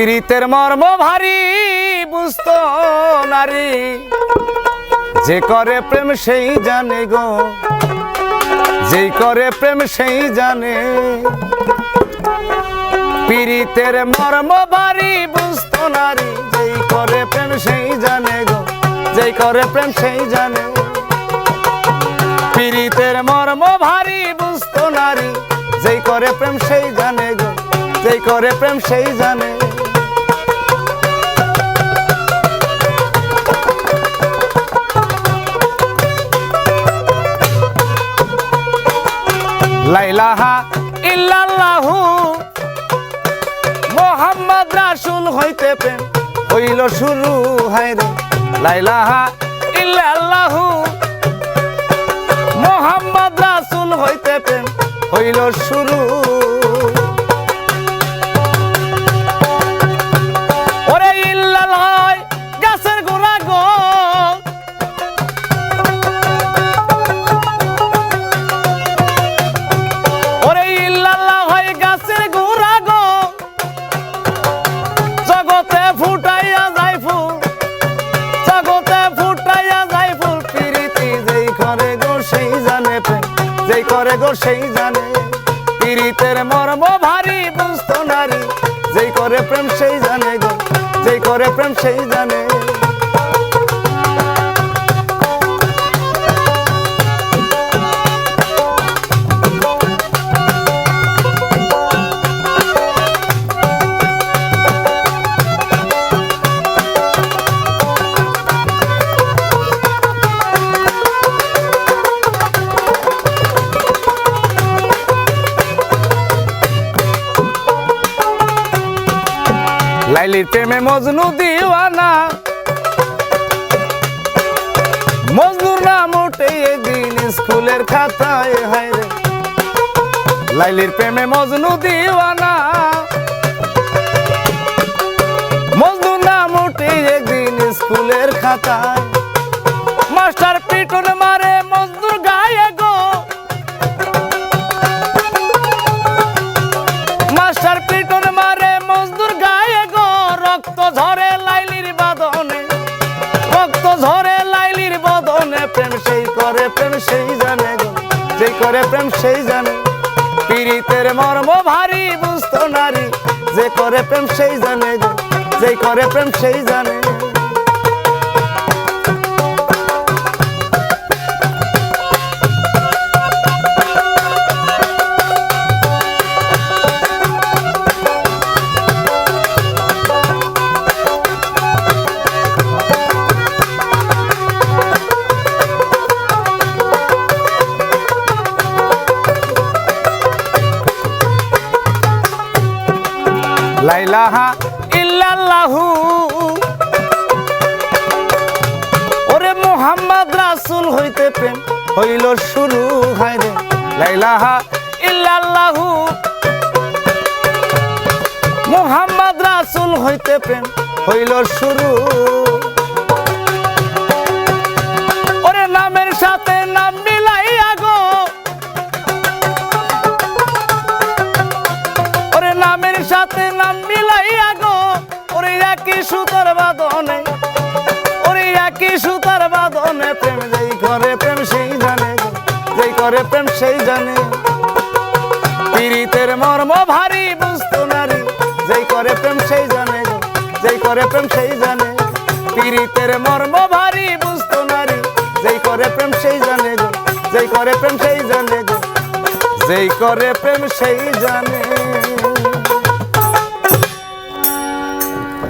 পীড়িতের মর্ম ভারী, বুঝত নারী। যে করে প্রেম সেই জানে গো। যেই করে প্রেম সেই জানে। পীড়িতের মর্ম ভারী, বুঝত নারী। যেই করে প্রেম সেই জানে গো। যেই করে প্রেম সেই জানে। পীড়িতের মর্ম ভারী, বুঝত নারী। যেই করে প্রেম সেই জানে গো। যেই করে প্রেম সেই জানে। লাইলাহা ইল্লাল্লাহু। মোহাম্মদ রাসূল হইতে প্রেম হইল শুরু হায়রে লাইলাহা ইল্লাল্লাহু। মোহাম্মদ রাসূল হইতে প্রেম হইল শুরু গাছের গোড়া গো। জগতে ফুটাইয়া যায় ফুল, জগতে ফুটাইয়া যায় ফুল। পিরিতি যেই করে গো, সেই জানে প্রেম। যেই করে গো, সেই জানে। পিরিতের মর্ম ভারী বুঝতো নারী। যেই করে প্রেম, সেই জানে গো। যেই করে প্রেম, সেই জানে। লাইলির প্রেমে মজনু দিওয়ানা। মজনুর নাম ওঠে দিন স্কুলের খাতায়, হায় রে। লাইলির প্রেমে মজনু দিওয়ানা। মজনুর নাম ওঠে দিন স্কুলের খাতায়। করে প্রেম সেই জানে। পীড়িতের মর্ম ভারী, বুঝতো নারী। যে করে প্রেম সেই জানে যে করে প্রেম সেই জানে। লাইলাহা ইল্লাল্লাহু। ওরে মোহাম্মদ রাসূল হইতে প্রেম হইল শুরু, হায় রে। লাইলাহা ইল্লাল্লাহু। মোহাম্মদ রাসূল হইতে প্রেম হইল শুরু। নাম মিলাইয়া গো, ওরে একই সুতার বাদনে ওরে একই সুতার বাদনে প্রেম, যেই করে প্রেম সেই জানে যেই করে প্রেম সেই জানে পীড়িতের মর্ম ভারী, বুঝতো নারী যেই করে প্রেম সেই জানে যেই করে প্রেম সেই জানে পীড়িতের মর্ম ভারী, বুঝতো নারী যেই করে প্রেম সেই জানে গো, যেই করে প্রেম সেই জানে গো। যেই করে প্রেম সেই জানে